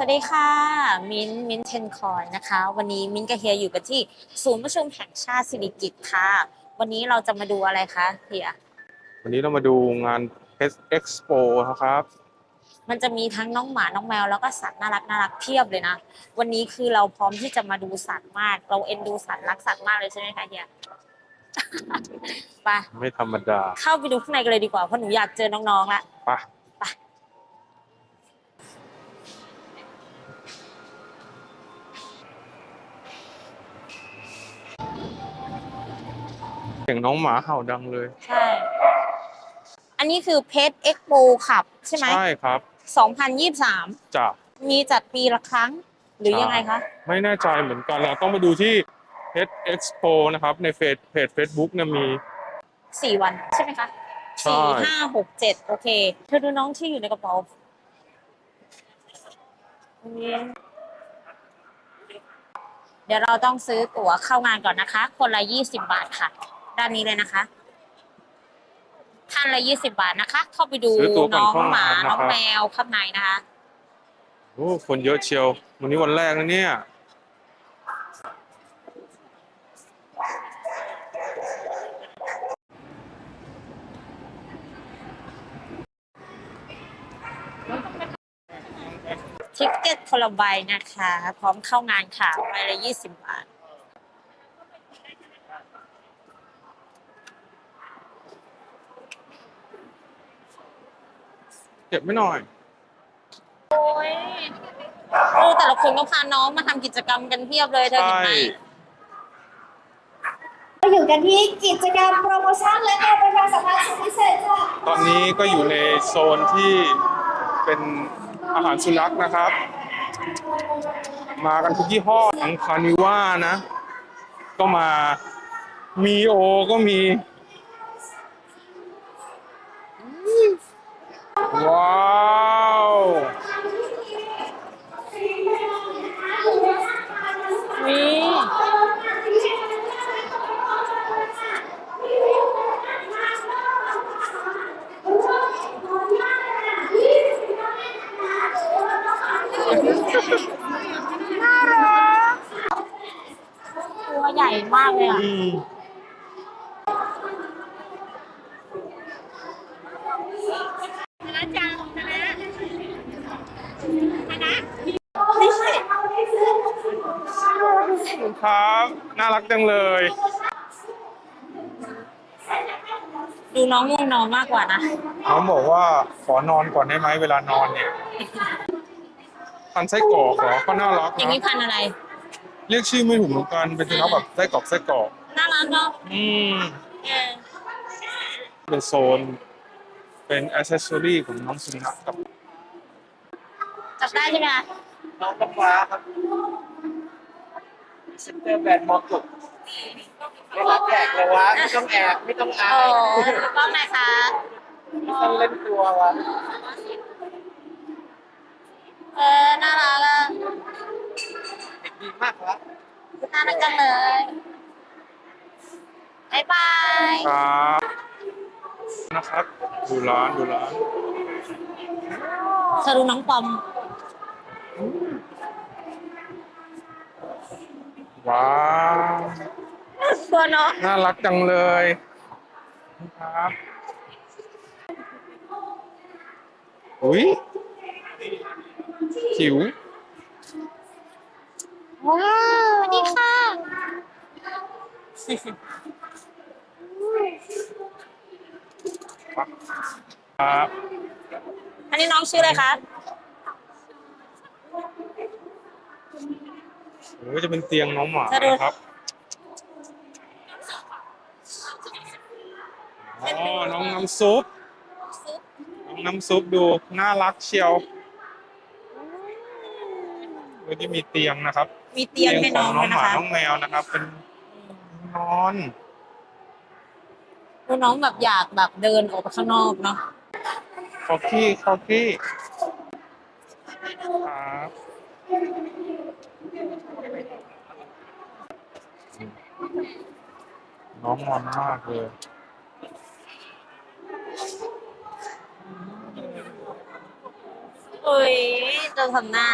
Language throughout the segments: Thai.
สวัสดีค่ะ มิ้นท์มิ้นเทนคอยนะคะ วันนี้มิ้นท์กับเฮียอยู่กันที่ศูนย์ประชุมแห่งชาติสิริกิติ์ค่ะ วันนี้เราจะมาดูอะไรคะเฮียวันนี้เรามาดูงาน Pet Expo นะครับ มันจะมีทั้งน้องหมา น้องแมว แล้วก็สัตว์น่ารักน่ารักเพียบเลยนะ วันนี้คือเราพร้อมที่จะมาดูสัตว์มาก เราเอ็นดูสัตว์รักสัตว์มากเลยใช่ไหมคะเฮียไปไม่ธรรมดา เข้าไปดูข้างในกันเลยดีกว่า เพราะหนูอยากเจอน้องๆละไป สียงน้องหมาเห่าดังเลย ใช่ อันนี้คือเพจเอ็กโปขับใช่ไหมใช่ครับ2023จะมีจัดปีละครั้ง หรือยังไงคะ ไม่แน่ใจเหมือนกันเราต้องไปดูที่ Pet Expo นะครับ ในเฟซเพจ Facebook เนี่ยมีสี่วันใช่ไหมคะใช่สี่ห้าหกเจ็ดโอเค เธอดูน้องที่อยู่ในกระเป๋าเดี๋ยวเราต้องซื้อตั๋วเข้างานก่อนนะคะ คนละยี่สิบบาทค่ะ ด้านนี้เลยนะคะท่านละยี่สิบาทนะคะ เข้าไปดูซื้อตั๋วก่อนน้องเข้าหมางานนะครับ น้องแมวข้างในนะคะ โอ้คนเยอะเชียว วันนี้วันแรกนะเนี่ย ทิกเก็ตคนละใบนะคะ พร้อมเข้างานค่ะใบละยี่สิบบาท เก็บไม่หน่อย โอ้ยเออแต่ละคนก็พาน้องมาทำกิจกรรมกันเพียบเลยเธอเห็นไหมใช่เราอยู่กันที่กิจกรรมโปรโมชั่นและการประชาสัมพันธ์สุดพิเศษค่ะตอนนี้ก็อยู่ในโซนที่เป็นอาหารสุนัขนะครับ มากันทุกยี่ห้อทั้งคานิว่านะ ก็มามีโอก็มี ว้าว มี ตัวใหญ่มากเลยอะ อืม นี่สิ ครับ น่ารักจังเลย ดูน้องง่วงนอน มากกว่านะน้องบอกว่าขอนอนก่อนได้ไหมเวลานอนเนี่ย พันไส้กรอกเหรอก็น่ารักอย่างนะนี้พันธุ์อะไร เรียกชื่อไม่ถูกเหมือนกันเป็นสุนัขแบบไส้กรอกไส้กรอกน่ารักเนาะอืมเออเป็นโซน เป็นอ c เซสซอรี่ของน้องสุนัขกับจับได้ใช่ไหมคะน้องน้ำฟ้าครับเซ็นเตอร์แบรนด์มอกุก ไม่รับแจกเลยวะไม่ต้องแอบไม่ต้องอาโอ้ยกล้องไหนคะไม่ต้องเล่นตัววะเออน่ารักอะเด็กดีมากครับน่ารักจังเลยบายบายครับนะครับ ดูร้านดูร้านเธอดูน้องปอม ว้าวตัว เนาะน่ารักจังเลยครับอุ้ยจิ๋วว้าวสวัสดีค่ะครับ อันนี้น้องชื่ออะไรคะโอ้ยจะเป็นเตียงน้องหมานะครับ อ๋อน้องน้ำซุปน้องน้ำซุปดูน่ารักเชียวก็จะมีเตียงนะครับมีเตียงให้ขน้อองงน้ด้อวงยหนะมาคะน้องแมวนะครับ เป็นนอนดูน้องแบบอยากแบบเดินออกไปข้างนอกเนาะคอกี้คอกี้ครับน้องงอนมากเลย เอ้ยจะทำหน้า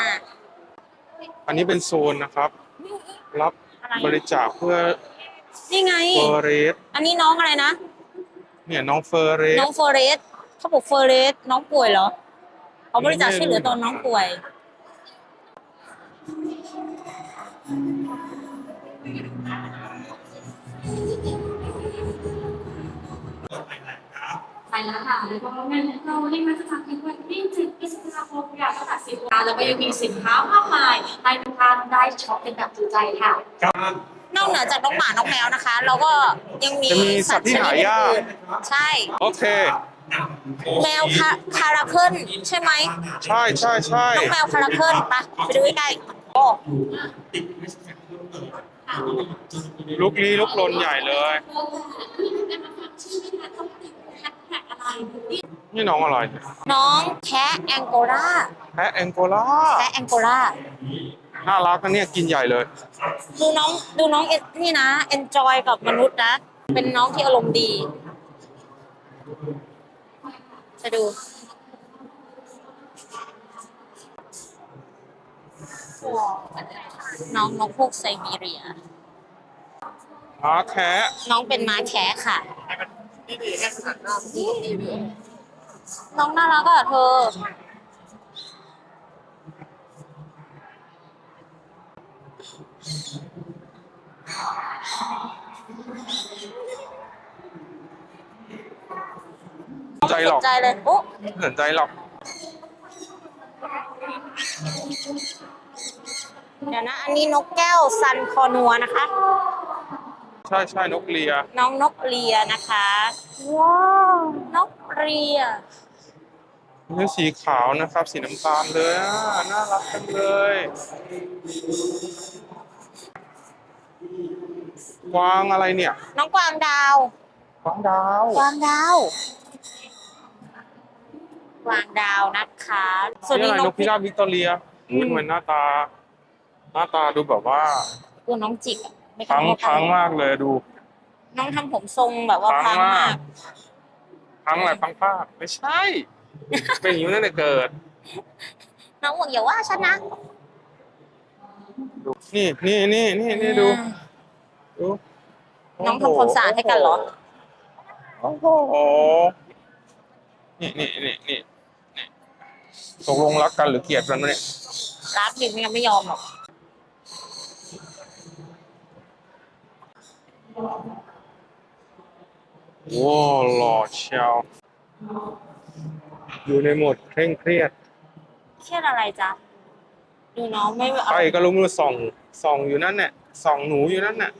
อันนี้เป็นโซนนะครับ รับอะไรบริจาคเพื่อนี่ไง เฟอร์เรสอันนี้น้องอะไรนะ เนี่ยน้องเฟอร์เรส น้องเฟอร์เรสเขาบอกเฟอร์เรสน้องป่วยเหรอเขาบริจาคช่วยเหลือตอนน้องป่วย ไปแล้วค่ะแล้วก็งานเราเล่นมาจะทำในวันที่7พฤษภาคมค่ะตั้งแต่10โมงแล้วก็ยังมีสินค้ามากมายให้ทุกท่านได้ช็อปกันแบบจุใจค่ะนอกเหนือจากน้องหมาน้องแมวนะคะ เราก็ยังมีจะมีสัตว์ที่หายากอื่นๆใช่ โอเค แมวคาคาราเคิลใช่ไหมใช่ใช่ใช่น้องแมวคาราเคิลไปไปดูใกล้ๆโอ้ลุกลี้ลุกลนใหญ่เลยนี่ น้องอะไรน้องแคะแองโกลาแพะแองโกลาแคะแองโกลาน่ารักนะเนี่ยกินใหญ่เลย ดูน้องดูน้องเอ็นนี่นะเอนจอยกับมนุษย์นะ เป็นน้องที่อารมณ์ดี จะดูน้องนกพวกไซบีเรียม้าแคะน้องเป็นม้าแคะค่ะ น้องน่ารักอะเธอ ใจหรอกสนใจเลยโอ้ไม่สนใจหรอก เดี๋ยวนะ อันนี้นกแก้วซันคอนัวนะคะ ใช่ใช่นกเลีย น้องนกเรียนะคะ ว้าว นกเรียนี่สีขาวนะครับ สีน้ำตาลเลยอะน่ารักจังเลย กวางอะไรเนี่ย น้องกวางดาว กวางดาว กวางดาว กวางดาวนะคะ ส่วนนี่นี้อะไรนนกกพิราบวิกตอเรียอืมอุ้ยทำไมหน้าตา หน้าตาดูแบบว่าตัวน้องจิกอะ ไม่พังว่าพังมากเลยดู น้องทำผมทรงแบบว่าพัพังงมามาก ก พังอะไรพังผ้าไม่ใช่ เป็นอย่างนี้ตั้งแต่เกิด น้องบอกอย่าว่าฉันนะดูนี่นี่นี่นี่นี่ดูดูน้องทำความสะอาดให้กันเหรอ โอ้โหนี่นี่นี่นี่นี่ตกลงรักกันหรือเกลียดกันวะเนี่ย รักดิมันยังไม่ยอมหรอก ว้าวหล่อเชียว อยู่ในโหมดเคร่งเครียด เครียดอะไรจ๊ะ ดูน้องไม่เอาไปก็รู้มือส่องส่องอยู่นั่นเนี่ยส่องหนูอยู่นั่นน่ะ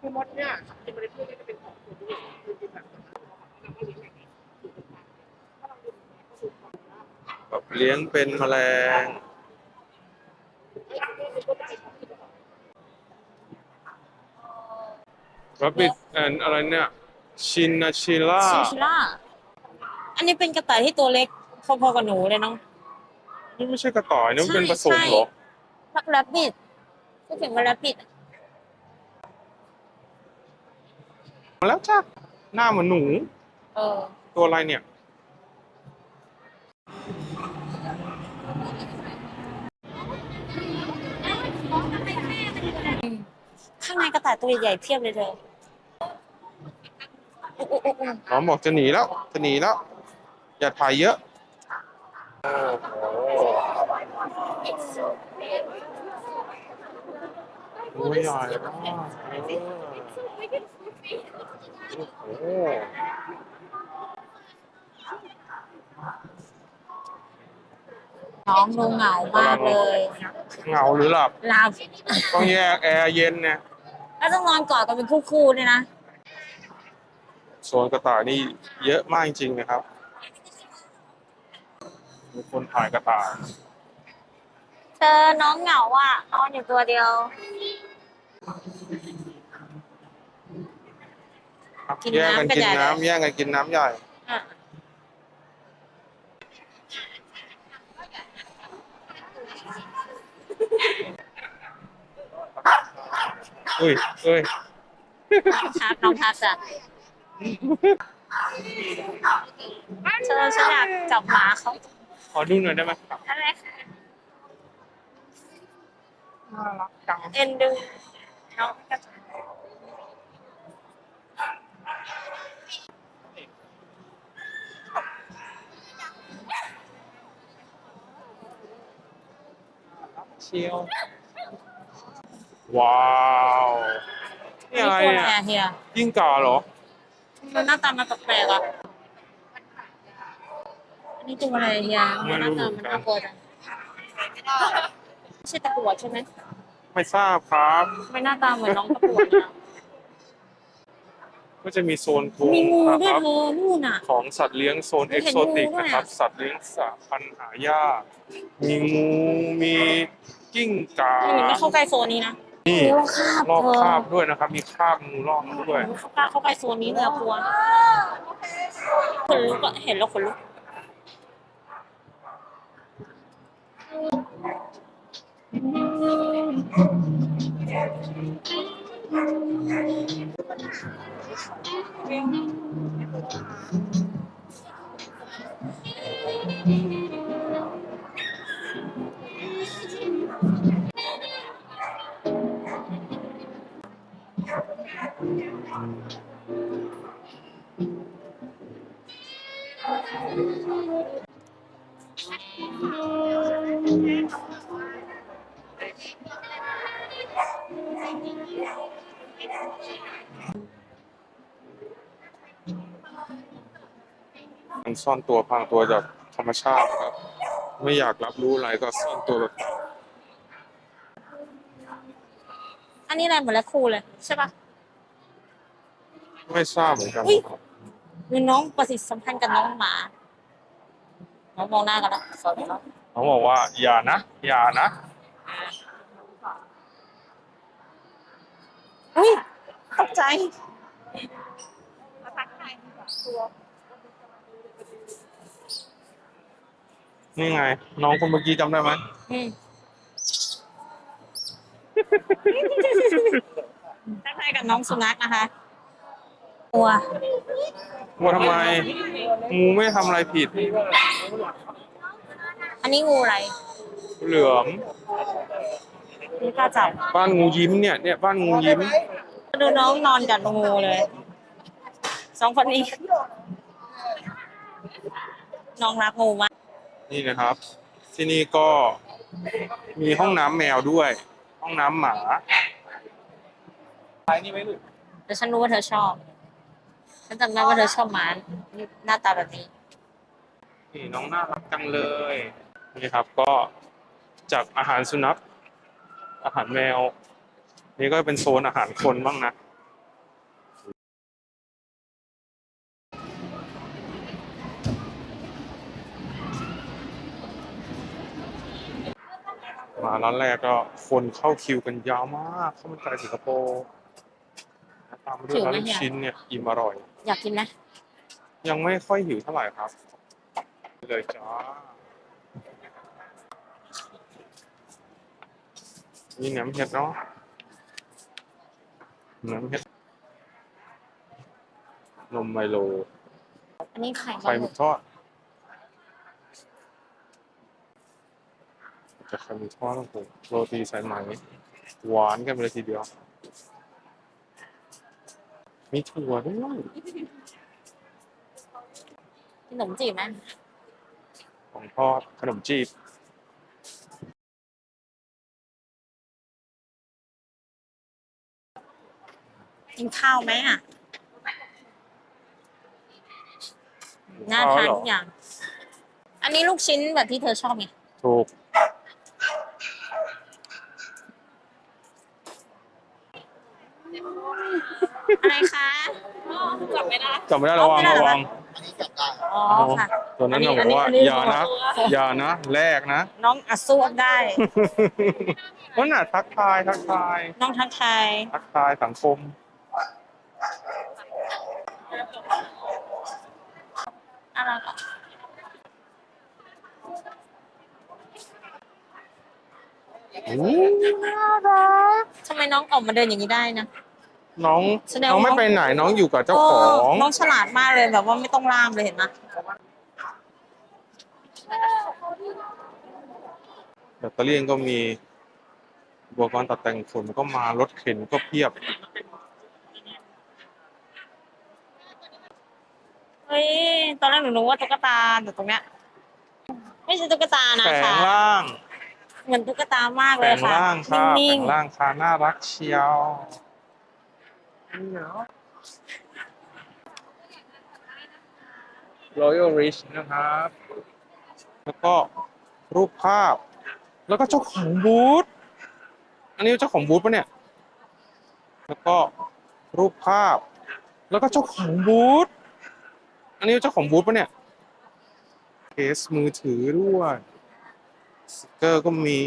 แบบ เลี้ยงเป็นแมลงรับบิดแอนอะไรเนี่ย ชินนาชิล่า ชิชิล่า อันนี้เป็นกระต่ายที่ตัวเล็กพอๆกับหนูเลยน้องนี่ไม่ใช่กระต่ายนี่มันเป็นผสมใช่เหรอรักแรบบิดก็เขียนว่าแรบบิดมาแล้วจ้ะหน้าเหมือนหนู เออ ตัวอะไรเนี่ย ข้างในกระต่ายตัวใหญ่ๆเพียบเลยเธออุ๊ยอุ๊ยอุ๊ยอุ๊ยน้องบอกจะหนีแล้ว จะหนีแล้ว อย่าถ่ายเยอะโอ้โหตัวใหญ่มากโอ้โหน้องดูเหงามากเลย เหงาหรือหลับ หลับ ต้องแยกแอร์เย็นเนี่ยแล้ว ต้องนอนกอดกันเป็นคู่ๆด้วยนะ โซนกระต่ายนี่เยอะมากจริงๆนะครับมีคนถ่ายกระต่าย เธอน้องเหงาอะนอนอยู่ตัวเดียวกินแย่งกันน้ำกันกินใหญ่เลย น้ำแย่งกันกินน้ำใหญ่ อะอุ้ยเอ้ยทักน้องทักจ้ะเธอฉันอยากจับหมาเขาขอดูหน่อยได้ไหมครับอะไรคะน่ารักจังเอ็นดูน้องกระต่ายเชียว ว้าวนี่อะไรตัวเนี่ยอะไรอะเฮียยิ่งก่าเหรอ มันหน้าตามันแปลกๆอะอันนี้ตัวอะไรเฮียไม่หน้ารู้ตาเหมืมันอนกัน น่ากลัวจังไม่ใช่ตะกรวดใช่ไหมไม่ทราบครับไม่หน้าตาเหมือนน้องตะกรวดเลยนะก็จะมีโซนทูมีงูนะด้วยครับ เธอนู่นอะ ของสัตว์เลี้ยงโซนเห็เอ็นกโซติกงูด้วยนะครับอะสัตว์เลี้ยงสายพันธุ์หายากมีงูมีกิ้งก่าไม่ไม่เข้าใกล้โซนนี้นะ นี่โอ้คาบรอบเธอคาบด้วยนะครับ มีคาบงูรอบด้วยเข้าใกล้เข้าใกล้โซนนี้เลยอะกลัวขนลุกอะเห็นแล้วขนลุกมั นซ่อนตัวพรางตัวจากธรรมชาติครับ ไม่อยากรับรู้อะไรก็ซ่อนตัวแบบอันนี้อะไรเหมือนแรคคูนเลยใช่ปะไม่ทราบเหมือนกันอุ๊ยครับคือน้องประสิทธิสัมพันธ์กับน้องหมา น้องมองหน้ากันแล้วสอนแล้วเขาบอกว่า อย่านะ อย่านะอุ้ยตกใจนี่ไง น้องคนเมื่อกี้จำได้ไหมอืมทักทายกับน้องสุนัขนะคะตัวว่าทำไมงูไม่ทำอะไรผิด อันนี้งูอะไรเหลือมไม่กล้าจับบ้านงูยิ้มเนี่ยเนี่ยบ้านงูยิ้มดูน้องนอนกับงูเลยสองคนนี้น้องรักงูมากนี่นะครับ ที่นี่ก็มีห้องน้ำแมวด้วย ห้องน้ำหมาแต่ฉันรู้ว่าเธอชอบ ฉันจำได้ว่าเธอชอบหมาหน้าตาแบบนี้ นี่น้องน่ารักจังเลยนี่ครับก็จากอาหารสุนัขอาหารแมว นี่ก็เป็นโซนอาหารคนบ้างนะมาร้านแรกก็คนเข้าคิวกันยาวมากข้าวมันไก่สิงคโปร์ตามมาด้วยร้านลูกชิ้นเนี่ยอิ่มอร่อย อยากกินไหมยังไม่ค่อยหิวเท่าไหร่ครับ เลยจ้า มีแหนมเห็ดเนาะแหนมเห็ด นมไมโล อันนี้ไข่ไข่หมึกทอดจะไข่หมึกทอดต้องผมโรตีสายไหมหวานกันไปเลยทีเดียว มีถั่วด้วยขนมจีบไหม ของทอดขนมจีบกินข้าวไหมอะ น่าทานทุกอย่าง อันนี้ลูกชิ้นแบบที่เธอชอบไง ถูก อะไรคะ จับไม่ได้จำไม่ได้ระวังเอาไม่ได้ระเหรอวัง อ๋อค่ะ ตัวนั้นอัเรานนี้บอกว่าอันนี้อย่านะอันนี้ อย่านะแลกนะ น้องอัดสู้ได้ นั่นน่ะทักทายทักทาย น้องทักทาย ทักทายสังคม อะไรก่อนทำไมน้องออกมาเดินอย่างนี้ได้นะ น้องแสดงว่าน้องไม่ไปไหนน้องอยู่กับเจ้าของน้องฉลาดมากเลยแบบว่าไม่ต้องล่ามเลยเห็นไหม แบตเตอรี่ก็มีอุปกรณ์ตัดแต่งขนก็มารถเข็นก็เพียบ เฮ้ย ตอนแรกหนูนึกว่าตุ๊กตาแต่ตรงเนี้ย ไม่ใช่ตุ๊กตานะแฝงคะล่างเหมือนตุ๊กตามากแฝเลยงค่ะล่างค่ะแฝนิ่งงล่างค่ะน่ารักเชียวรอยัลริชนะครับ แล้วก็รูปภาพ แล้วก็เจ้าของบูธอันนี้เจ้าของบูธปะเนี่ย แล้วก็รูปภาพ แล้วก็เจ้าของบูธอันนี้เจ้าของบูธปะเนี่ยเคสมือถือด้วยสติกเกอร์ก็มี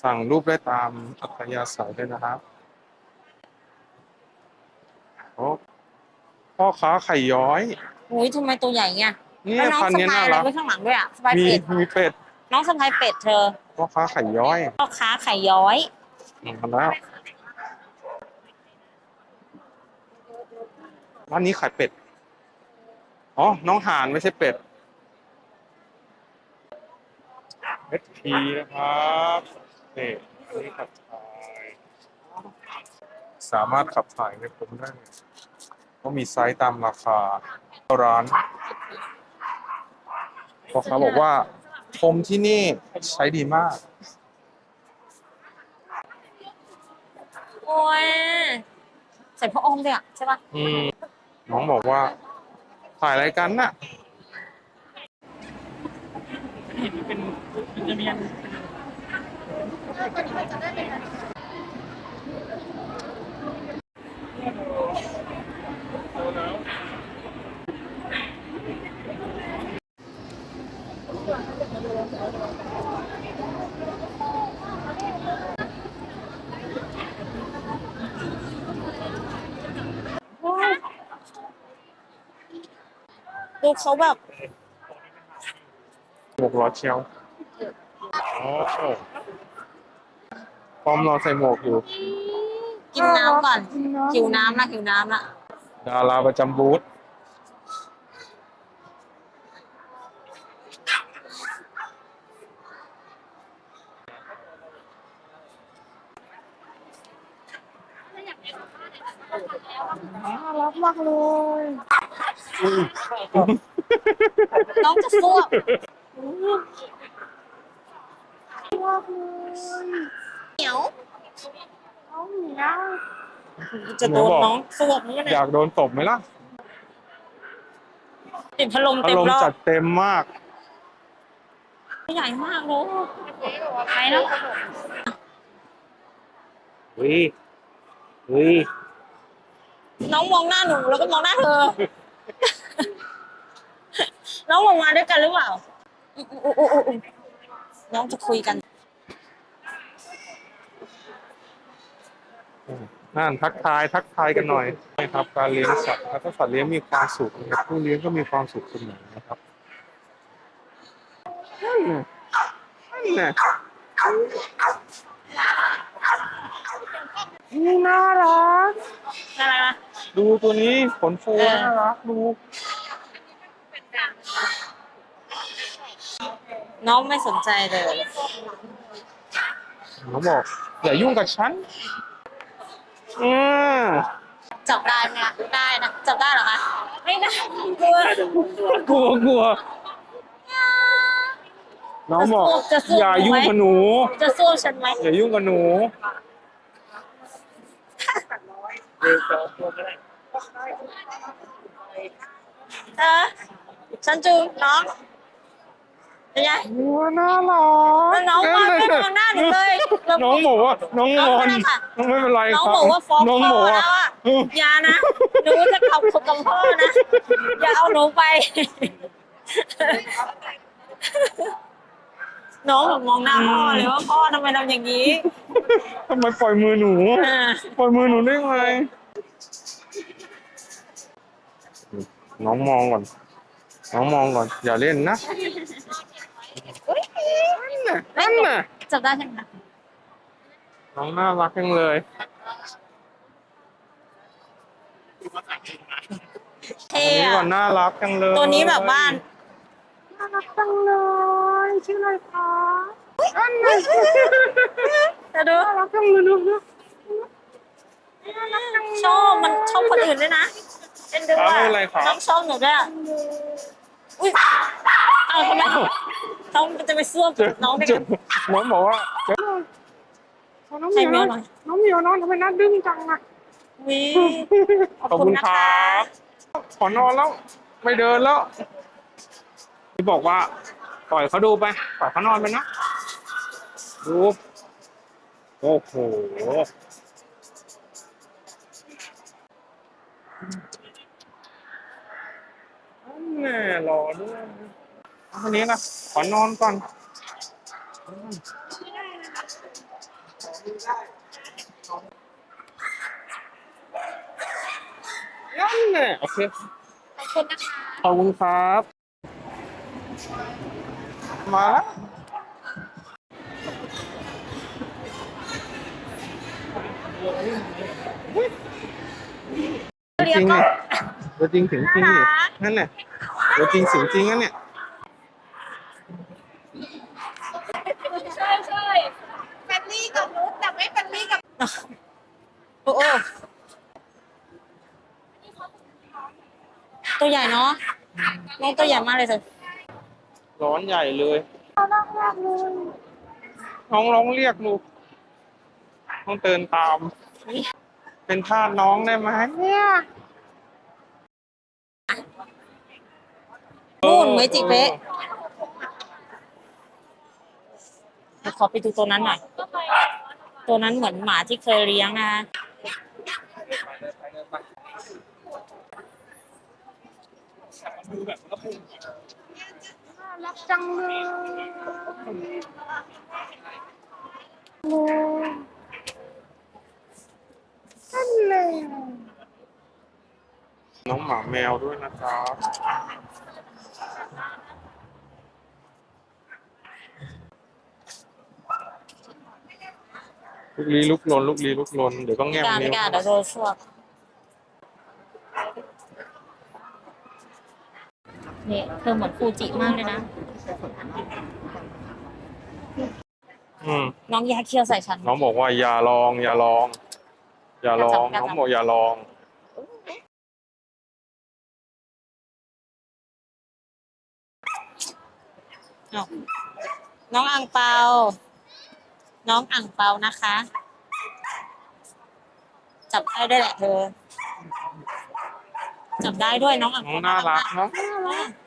สั่งรูปได้ตามอัธยาศัยเลยนะครับโอ้พ่อค้าไข่ย้อยๆอุ้ยทำไมตัวใหญ่เงี้ยเนี่แล้วยน้องพันสะนี้พาน่ายอะไรรัก ไว้ข้างหลังด้วยอะสะพายมีเป็ดมีเป็ด น้องสะพายเป็ดเธอพ่อค้าไข่ย้อยพ่อค้าไข่ย้อยมาแล้วร้านนี้ขายเป็ด อ๋อ น้องห่านไม่ใช่เป็ดเอสพีนะครับนี่อันนี้ขับถ่าย สามารถขับถ่ายในผมได้ก็มีไซส์ตามราคาร้านพ่อค้าบอกว่าพร มที่นี่ใช้ดีมาก โอ้ยใส่พ่ออ้อมด้วยอะใช่ปะอืมน้องบอกว่า ถ่ายอะไรกันน่ะ ดูเขาแบบหมวกล้อเชียวโอ้พร้อมรอใส่หมวกอยู่ กินน้ำก่อนหิวน้ำนะหิวน้ำละดาราประจำบูธน้ องจะซ่วมเหนียวจะโดนน้องซ่วมนี่อเนี่ยยากโดนตบไหมล่ะติดพัดลมอาเต็มรมรณ์อจับดเต็มมาก ใหญ่มากเลยไปแล้ววิวิน้องมองหน้าหนูแล้วก็มองหน้าเธอ น้องมองมาด้วยกันหรือเปล่าอุ๊ยอุ๊ยอุ๊ยอุ๊ยอุ๊ยน้องจะคุยกันนั่นทักทายทักทายกันหน่อยนะครับการเลี้ยงสัตว์แล้วก็สัตว์เลี้ยงมีความสุขนะครับผู้เลี้ยงก็มีความสุขเสมอนะครับนั่นน่ะนั่นน่ะนี่น่ารักอะไรนะดูตัวนี้ขนฟูเออน่ารักดู น้องไม่สนใจเลย เขาบอกอย่ายุ่งกับฉันอืมจับได้ไหมคะได้นะ จับได้เหรอคะ ไม่ได้กลัว กลัวกลัวน้องบอกจะสู้อย่ายุ่งกับหนู จะสู้ฉันไหมอย่ายุ่งกับหนูเออฉันจูงน้อง เป็นไงหัวน่ารักแล้วน้องมาไม่มองหน้าหนูเลยเราน้องบอกว่าน้องงอนน้องไม่ได้ค่ะน้องไม่เป็นไรน้องครับบอกว่าฟ้องน้องพ่บออกว่าแล้วอะเอออย่านะหนูจะขับคุกกับพ่อนะอย่าเอาหนูไป น้องแบบมองหน้าพ่อเลยว่าพ่อทำไมทำอย่างนี้ทำไมปล่อยมือหนูเออปล่อยมือหนูได้ไงน้องมองก่อน น้องมองก่อน อย่าเล่นนะ นั่นน่ะนั่นน่ะจับได้ใช่ไหมน้องน่ารักจังเลยตัวนี้ก่อนน่ารักจังเลยตัวนี้แบบบ้านน่ารักจังเลย ชื่ออะไรคะนั่นน่ะจะดู น่ารักจังเลยลูชอบมันชอบคนอื่นด้วยนะเอ็นดูอะน้องชอบหนูด้วย อุ้ยเอาทำไมน้องจะไปซ่วมเจอน้องได้เจกัอนน้องบอกว่าเจอน้องเหใครมียวเมียวหน่อย น้องเหมียวน้องทำไมหน่าดึงจังอะวิขอบขอบคุคุณณนะคคะรับ ขอนอนแล้ว ไม่เดินแล้วที่บอกว่า ปล่อยเขาดูไป ปล่อยเขานอนไปนะ ดู โอ้โห อันแน่รอด้วยเอาคนนี้นะขอนอนก่อนนั่นแน่โอเค ขอบคุณนะคะ ขอบคุณครับ มาแล้วเรียกก็ตัวจริงถึงจริงอยู่นั่นแหละ ตัวจริงสิงจริงนั่นเนี่ย ใช่ใช่แฟนลี่กับนุชแต่ไม่แฟนลี่กับโอ้โอ้ตัวใหญ่เนาะน้องตัวใหญ่มากเลยสิร้อนใหญ่เลยน้องร้องเรียกลูกต้องเตือนตาม เป็นทาสน้องได้ไหมเนี่ย นู่นเมจิเป๊ะขอไปดูตัวนั้นหน่อย ตัวนั้นเหมือนหมาที่เคยเลี้ยงนะรักจังเลยนั่นเลยน้องหมาแมวด้วยนะครั ลูกลีลุกลนลูกลีลุกลนเดี๋ยวก็แง้มการไม่นิ้วกล้าเดี๋ยวโดนสวบนี่เธอเหมือนฟูจิมากเลยนะ อืมน้องยาเคี้ยวใส่ฉัน น้องบอกว่าอย่าลองอย่าลองอย่าลองอย่าจับ น้องบอกอย่าลองเอาน้องอ่างเปา น้องอ่างเปานะคะ จับได้ด้วยแหละเธอ จับได้ด้วยน้องอ่างน้องเปาน่ารักมเนาะ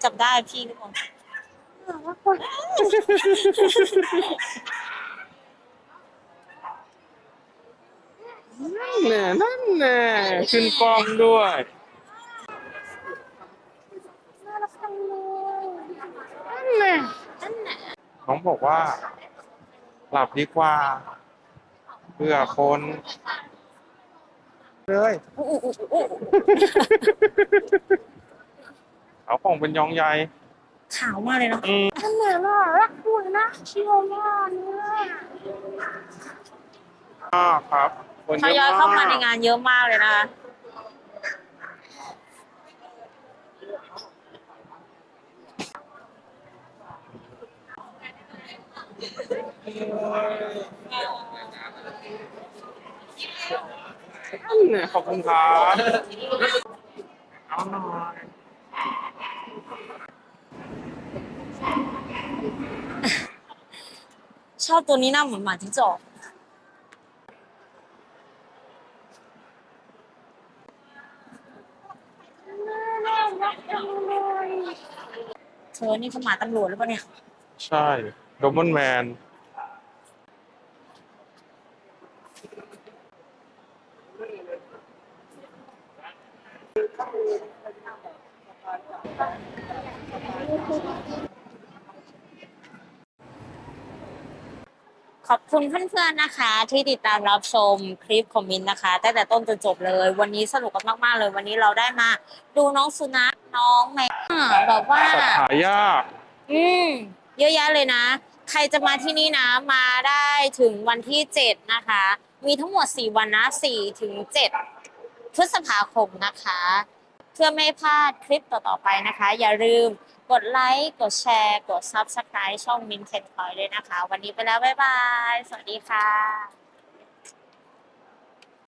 จับได้พี่ทุกคนนั่นแน่นั่นแน่ขึ้นกล้องด้วยนั่นแน่น้องบอกว่า หลับดีกว่าเพื่อคนเลยอู้อู้อู้อู้เขาของเป็นยองใหญ่ขาวมากเลยเนาะอืมนั่นแหละน่ารักด้วยนะเชียวมากเนี่ยอ่าครับคนทเยยอยอะเข้ามาในมากงานเยอะมากเลยนะคะ นั่นแน่ ขอบคุณครับ เอาหน่อยชอบตัวนี้หน้าเหมือนหมาจิ้งจอกเธอนี่เขาหมาตำรวจหรือเปล่าเนี่ย ใช่ ดมอนแมนขอบคุณเพื่อนๆนะคะ ที่ติดตามรับชมคลิปคอมเมนต์นะคะ ตั้งแต่ต้นจนจบเลย วันนี้สนุกกันมากๆเลย วันนี้เราได้มาดูน้องสุนัขน้องแมวอ่าแบบว่าสัตว์หายาก อืม เยอะแยะเลยนะ ใครจะมาที่นี่นะมาได้ถึงวันที่เจ็ดนะคะ มีทั้งหมดสี่วันนะสี่ถึงเจ็ดพฤษภาคมนะคะ เพื่อไม่พลาดคลิปต่อๆไปนะคะ อย่าลืมกดไลค์ กดแชร์ กด Subscribe ช่อง Min 10 Point ด้วยนะคะ วันนี้ไปแล้ว บ๊ายบาย สวัสดีค่ะ